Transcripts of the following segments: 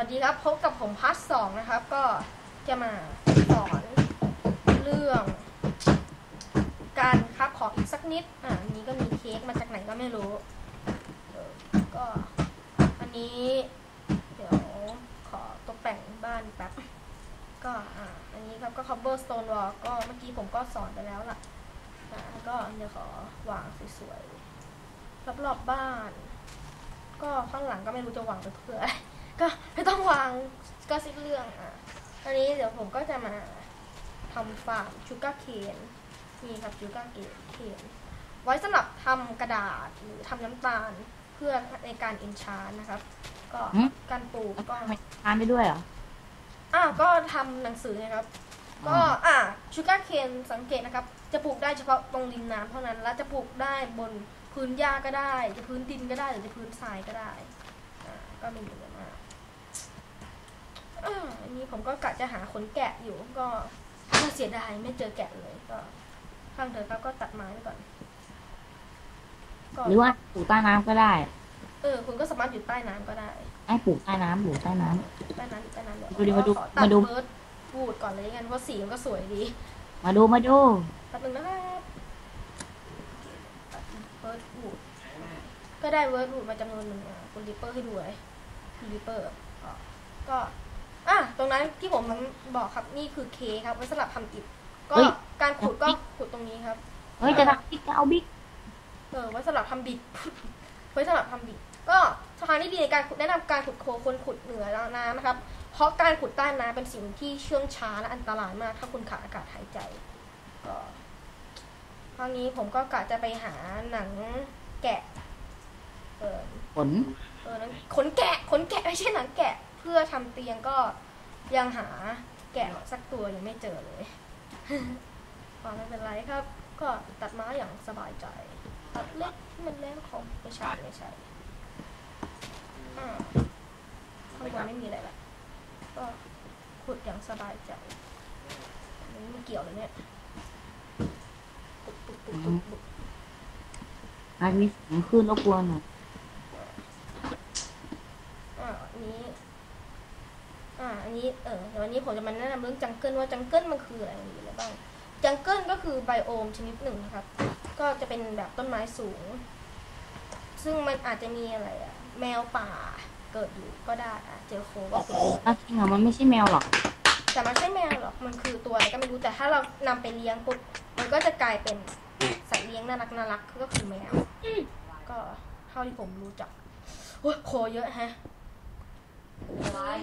วัสดีครับพบกับผมพัทสองนะครับ ก็จะมาสอนเรื่องการครับของอีกสักนิด อ่าอันนี้ก็มีเค้กมาจากไหนก็ไม่รู้ก็อันนี้ เดี๋ยวขอตกแต่งบ้านแป๊บก็อ่าอันนี้ครับก็ cover stone wall ก็เมื่อกี้ผมก็สอนไปแล้วล่ะก็เดี๋ยวขอวางสวยๆรอบๆบ้าน ก็ข้างหลังก็ไม่รู้จะวางไปเพื่ออะไร ก็ไม่ต้องวางก็สิ้นเรื่องอะอันนี้เดี๋ยวผมก็จะมาทำฟาร์มชูการ์เคนนี่ครับชูการ์เคนไว้สำหรับทำกระดาษหรือทำน้ำตาลเพื่อในการอินชานนะครับ ก็หืม การปลูกก็ไม่ทานได้ด้วยเหรอ อ่าก็ทำหนังสือนะครับอ๋อก็ อ่าชูการ์เคนสังเกตนะครับ จะปลูกได้เฉพาะตรงริมน้ำเท่านั้น และจะปลูกได้บนพื้นหญ้าก็ได้ จะพื้นดินก็ได้ หรือจะพื้นทรายก็ได้ อ่าก็ไม่เหมือนมาก อ่าอันนี้ผมก็กะจะหาขนแกะอยู่ก็น่าเสียดายไม่เจอแกะเลยก็ข้างเถอะครับก็ตัดไม้ไปก่อนก็หรือว่าปลูกใต้น้ำก็ได้ เออ คุณก็สามารถอยู่ใต้น้ำก็ได้ไอ้ปลูกใต้น้ำปลูกใต้น้ใต้น้ำใต้น้ำเดี๋ยวมาดูมาดูขอตัดมาดู เบิร์ดพูดก่อนเลยกันเพราะสีมันก็สวยดีำมาดูมาดู แป๊บนึงนะครับตัดเวิร์ดวูดก็ได้เวิร์ดวูดมาจำนวนหนึ่งอะคุณริปเปอร์ให้ดูเลยคุณริปเปอร์ก็ก็ อะตรงนั้นที่ผมบอกครับนี่คือเคครับไว้สำหรับทำอิฐก็การขุดก็ขุดตรงนี้ครับ เฮ้ยจะทำบิ๊กจะเอาบิ๊กเออไว้สำหรับทำบิด ไว้สำหรับทำบิด ก็ทางที่ดีในการขุดแนะนำการขุดโคควรขุดเหนือน้ำนะครับ เพราะการขุดใต้น้ำเป็นสิ่งที่เชื่องช้าและอันตรายมาก ถ้าคุณขาดอากาศหายใจ ก็คราวนี้ผมก็กะจะไปหาหนังแกะ เออ ผลเออหนังขนแกะขนแกะไม่ใช่หนังแกะเพื่อทำเตียงก็ยังหาแกะสักตัวยังไม่เจอเลยก็ไม่เป็นไรครับ ก็ตัดไม้อย่างสบายใจ ตัดเล็กให้มันเล็กของไม่ใช่ไม่ใช่อ่าข้างบนไม่มีอะไรละก็ขุดอย่างสบายใจอันนี้ไม่เกี่ยวเลยเนี่ยปุ๊บปุ๊บปุ๊บปุ๊บปุ๊บอาจมีเสียงคลื่นรบกวนหน่อย อ่าอันนี้ อ่า อันนี้ เออเดี๋ยววันนี้ผมจะมาแนะนำเรื่องจังเกิลว่าจังเกิลมันคืออะไรมีอะไรบ้างจังเกิลก็คือไบโอมชนิดหนึ่งนะครับ ก็จะเป็นแบบต้นไม้สูง ซึ่งมันอาจจะมีอะไรอะแมวป่าเกิดอยู่ก็ได้อะเจอโคก็คืออะจริงเหรอมันไม่ใช่แมวหรอก แต่มันไม่ใช่แมวหรอกมันคือตัวอะไรก็ไม่รู้แต่ถ้าเรานำไปเลี้ยงปุ๊บมันก็จะกลายเป็นสัตว์เลี้ยงน่ารักน่ารักก็คือแมวก็เท่าที่ผมรู้จักโอ้ยโคเยอะแฮะ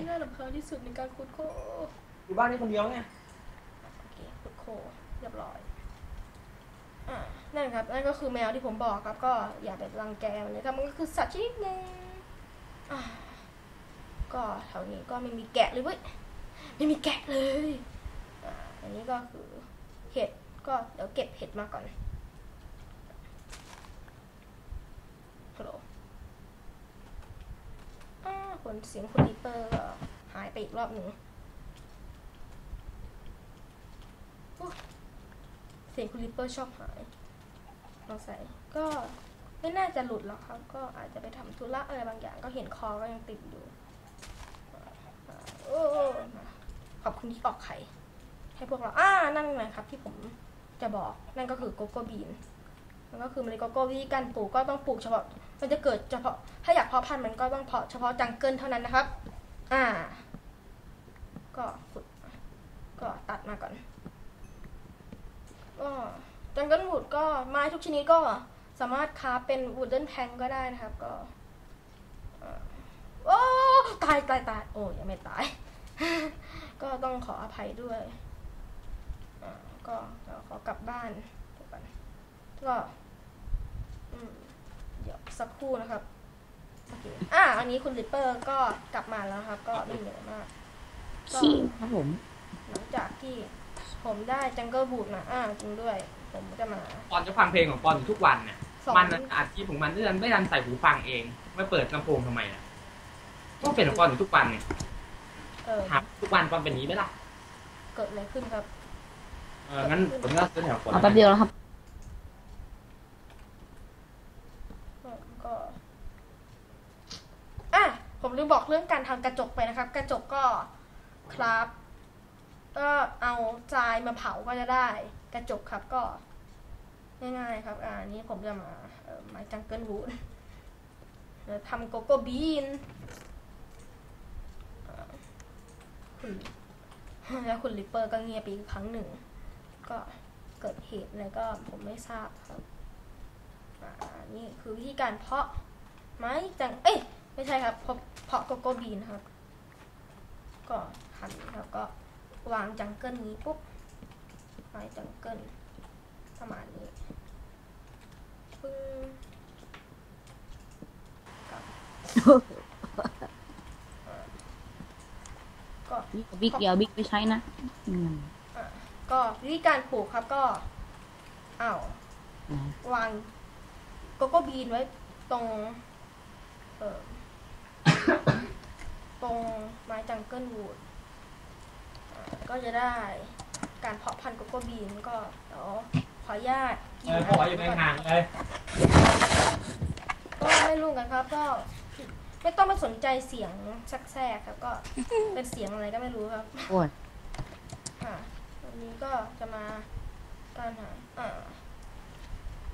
น่ารำคาญที่สุดในการขุดโคอยู่บ้านนี้คนเดียวไงโอเคขุดโคเรียบร้อยอ่านั่นครับนั่นก็คือแมวที่ผมบอกครับ ก็อย่าไปรังแกมันเลยครับมันก็คือสัตว์ชนิดหนึ่งอ่าก็แถวนี้ก็ไม่มีแกะเลยเว้ยไม่มีแกะเลยอ่าอันนี้ก็คือเห็ดก็เดี๋ยวเก็บเห็ดมาก่อนฮัลโหลอ่าค นเสียงคุณดิปเปอร์หายไปอีกรอบหนึ่งเสียงคุณดิปเปอร์ชอบหายลองใส่ก็ไม่น่าจะหลุดหรอกครับ ก็อาจจะไปทำธุระอะไรบางอย่าง ก็เห็นคอก็ยังติดอยู่โอ้ขอบคุณที่ออกไข่ให้พวกเรา อ่า นั่นไงครับ ที่ผมจะบอก นั่นก็คือโกโก้บีน มันก็คือเมล็ดโกโก้วิธีการปลูกก็ต้องปลูกเฉพาะ มันจะเกิดเฉพาะถ้าอยากเพาะพันธุ์มันก็ต้องเพาะเฉพาะจังเกิลเท่านั้นนะครับ อ่า ก็ขุดก็ตัดมาก่อนก็จังเกิลวูดก็ไม้ทุกชนิดก็สามารถค้าเป็นวูดเดิลแพงก็ได้นะครับ ก็โอ้ตายตายตายโอ้ยังไม่ตาย ก็ต้องขออภัยด้วยก็ขอกลับบ้านเดี๋ยวก่อนก็อืมเดี๋ยว สักครู่นะครับโอเคอ่าอันนี้คุณลิปเปอร์ก็กลับมาแล้วครับ ก็ไม่เหนื่อยมากก็ขี้ครับผม หลังจากที่ผมได้จังเกิลบูดมาอ่าจริงด้วย ผมจะมาปอนจะฟังเพลงของปอนอยู่ทุกวันเนี่ยสอนมันอัดคลิปของมันไม่ดันไม่ดันใส่หูฟังเองไม่เปิดลำโพงทำไมอะก็เป็นของปอนอยู่ทุกวันเนี่ยเออถามทุกวันปอนเป็นอย่างนี้ไหมล่ะ เกิดอะไรขึ้นครับเอองั้นผมก็ซื้อแถวปอนเอาแป๊บเดียวแล้วครับ ก็ อะ ผ มลืมบอกเรื่องการทำกระจกไปนะครับ กระจกก็ครับ ก็เอาทรายมาเผาก็จะได้ กระจกครับก็ ง่ายๆครับ อ่านี้ผมจะมาไม้จังเกิลวูดทำโกโก้บีนแล้วคุณลิปเปอร์ก็เงียบไปอีกครั้งหนึ่ง ก็เกิดเหตุอะไรก็ผมไม่ทราบครับอ่านี่คือวิธีการเพาะไม้จัง เอ้ย ไม่ใช่ครับเพาะเพาะโกโก้บีนครับ ก็หั่นครับก็วางจังเกิลนี้ปุ๊บไม้จังเกิลประมาณนี้ปึ้งก็นี่บิ๊กเดียวบิ๊กไปใช้นะอืมก็วิธีการปลูกครับก็อ้าวนะวางโกโก้บีนไว้ตรง เออตรงไม้ จังเกิลวูดอ่าก็จะได้การเพาะพันธุ์โกโก้บีนก็เดี๋ยวขออนุญาตกิเออบอกว่าอยู่ห่างๆเลยก็ไม่รู้กันครับก็ไม่ต้องไปสนใจเสียงซักแซกครับก็เป็นเสียงอะไรก็ไม่รู้ครับโอ้ยค่ะวันนี้ก็จะมาการหาอ่า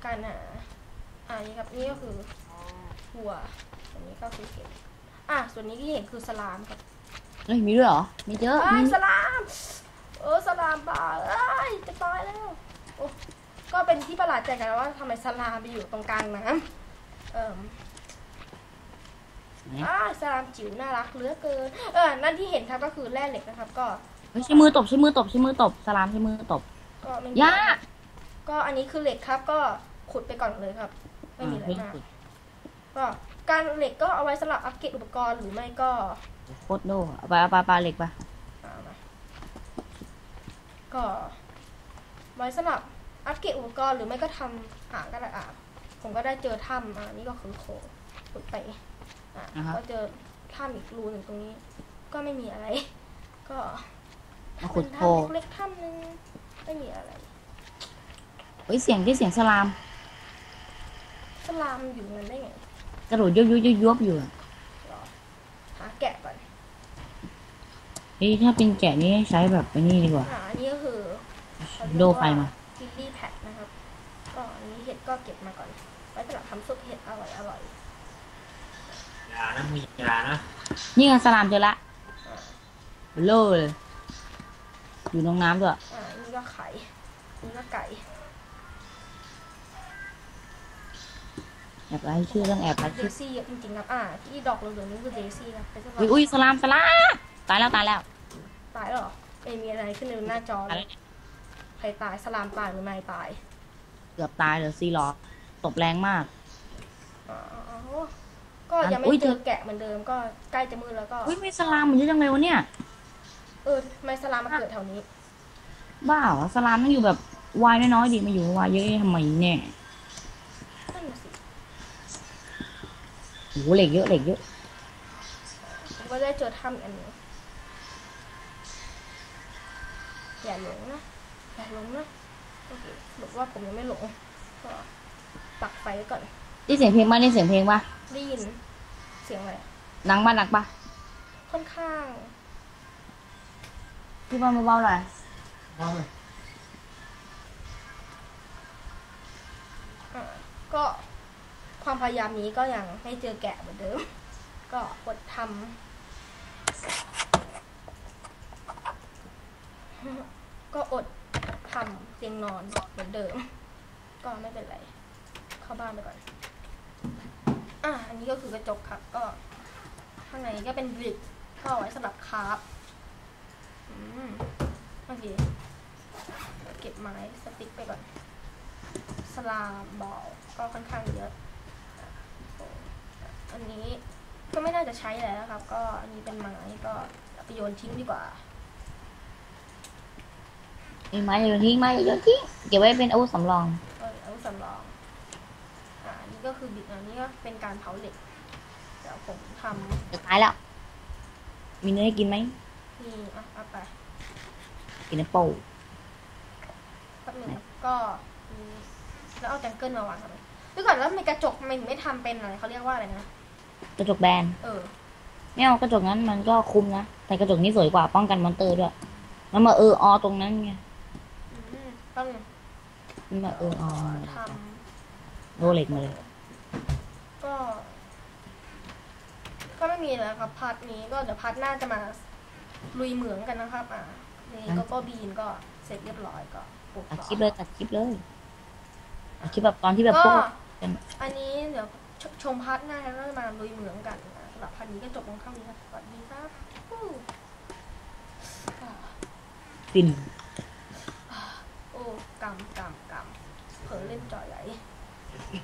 การหาอ่านี่ครับนี่ก็คือวัวอันนี้ก็คือเห็ดอะส่วนนี้ที่เห็นคือสลามครับ เฮ้ยมีด้วยเหรอมีเยอะเอ้มียสลามเออสลามป่าเอ้ยจะตายแล้วโอ้ก็เป็นที่ประหลาดใจกันว่าทำไมสลามไปอยู่ตรงกลางน้ำเอ่อไหนอ่าสลามจิ๋วน่ารักเหลือเกินเออนั่นที่เห็นครับก็คือแร่เหล็กนะครับ ก็เฮ้ยใช้มือตบใช้มือตบใช้มือตบสลามใช้มือตบก็ไม่มีย่าก็อันนี้คือเหล็กครับ ก็ขุดไปก่อนเลยครับ ไม่มีอะไรอ่ามากก็การเหล็กก็เอาไว้สำหรับอัปเกรดอุปกรณ์หรือไม่ก็ โคตรโดเอาไปเอาปลาปลาเหล็กปะเอามาก็ไว้สำหรับอัปเกรดอุปกรณ์หรือไม่ก็ทำหาก็ได้อะผมก็ได้เจอถ้ำอะนี่ก็คือโคขุดไปอะก็เจอถ้ำอีกรูหนึ่งตรงนี้ ก็ไม่มีอะไร ก็มาขุดเป็นโพถ้ำเล็กๆถ้ำหนึงไม่มีอะไรเฮ้ยเสียงที่เสียงสลาม สลามอยู่นั้นได้ไงกระโดดยุบยุบยุบยุบอยู่อะ รอหาแกะก่อน เฮ้ยถ้าเป็นแกะนี่ใช้แบบไอ้นี่ดีกว่า อ่าอันนี้ก็คือโดไฟมากิลลี่แพดนะครับ ก็อันนี้เห็ดก็เก็บมาก่อน ไว้สำหรับทำซุปเห็ดอร่อยอร่อยอย่านะมึงอย่านะนี่ไงสลามเจอละอ่าเบลอเลยอยู่น้องน้ำด้วยอ่าอันนี้ก็ไข่อันนี้ก็ไก่ แอบไล่ชื่อต้องแอบไล่เดชื่อซี่เยอะจริงๆครับ อ่า ที่ดอกเหลืองๆนี่คือเดซี่ครับเป็นสำหรับ อุ้ยอุ้ยสลามสลามตายแล้วตายแล้ว ตายแล้วเหรอไม่มีอะไรขึ้นในหน้าจอตายเลแล้ยวเนี่ยใครตายสลามตายหรือนายตายเกือบตายเหลือซีล้อตบแรงมากอ๋ออ๋อก็ยังไม่อุ๊ยเจอแกะเหมือนเดิมก็ใกล้จะมืดแล้วก็ อุ้ยไม่สลามมันเยอะจังเลยวะเนี่ย เออทำไมสลามมาเกิดแถวนี้ บ้าเหรอสลามต้องอยู่แบบวายน้อยๆดิมาอยู่วายเยอะทำไมเนี่ยนั่นน่ะสิโอ้โหเหล็กเยอะเหล็กเยอะผมก็ได้เจอถ้ำอีกอันหนึง อย่าหลงนะอย่าหลงนะโอเคสรุปว่าผมยังไม่หลงก็ปักไฟไว้ก่อนได้เสียงเพลงป่ะได้เสียงเพลงป่ะได้ยินเสียงอะไรหนังป่ะหนักป่ะค่อนข้างพี่บอลเบาๆหน่อยว่าไงอ่าก็ความพยายามนี้ก็ยังไม่เจอแกะเหมือนเดิม ก็อดทำ ก็อดทำเตี ยงนอนเหมือนเดิม ก็ไม่เป็นไร เข้าบ้านไปก่อน อะอันนี้ก็คือกระจกครับก็ ข้างในก็เป็นบริกเข้าไว้สำหรับคราฟอืมโอเคเก็บไม้สติ๊กไปก่อน สลามบอลก็ค่อนข้างเยอะอันนี้ก็ไม่น่าจะใช้แล้วนะครับ ก็อันนี้เป็นไม้ก็ไปโยนทิ้งดีกว่า ไอ้ไม้โยนทิ้งไม้โยนทิ้งเก็บไว้เป็นอาวุธสำรองเออเอาสำรองอ่าอันนี้ก็คือบิดอันนี้ก็เป็นการเผาเหล็กเดี๋ยวผมทจะตายแล้ว มีเนื้อให้กินไหมำนี่อะเอาไปกินแอปเปิ้ลแป๊บหนึงครับก็มีแล้วเอาจังเกิลมาวางทำไมดูก่อนแล้วทำไมกระจกมันถึงไม่ทำเป็นอะไรเขาเรียกว่าอะไรนะกระจกแบนเออไม่เอากระจกนั้นมันก็คุ้มนะแต่กระจกนี้สวยกว่าป้องกันมอนเตอร์ด้วยแล้วมาเอออตรงนั้นไงอืม ต้องมันมาเอออทโรเล็กมาเลยำก็ ก็ไม่มีแล้วครับพาร์ทนี้ก็เดี๋ยวพาร์ทหน้าจะมาลุยเหมืองกันนะครับ อ่านี่ก็ก็บีนก็เสร็จเรียบร้อยก็ปลูกตัดต่อคลิปเลยตัดคลิปเลยตัดคลิปแบบตอนที่แบบพก็วกกันอันนี้เดี๋ยวชชมพาร์ทหน้าแล้วก็มาลุยเหมืองกันนะสำหรับพาร์ทนี้ก็จบลงเท่านี้ครับสวัสดีครับอู้อ่าฟิน thử lên trời vậy.